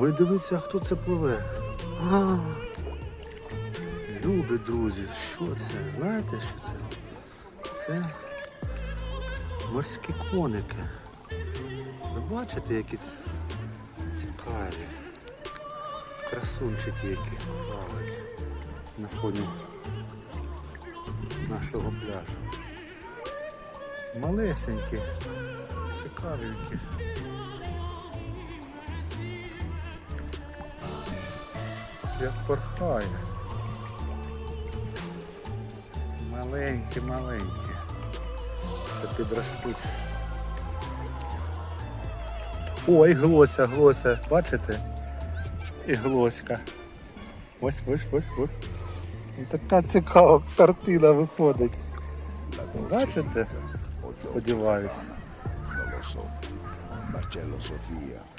Ой, дивіться, хто це пливе. А, любі друзі, що це? Знаєте, що це? Це морські коники. Ви бачите, які цікаві. Красунчики які плавають на фоні нашого пляжу. Малесенькі, цікавенькі. Як порхає. Маленькі, маленькі. Та підростуть. Ой, глося, глося, бачите? І глоська. Ось, ось, ось, ось. Така цікава картина виходить. Бачите? Сподіваюсь. Non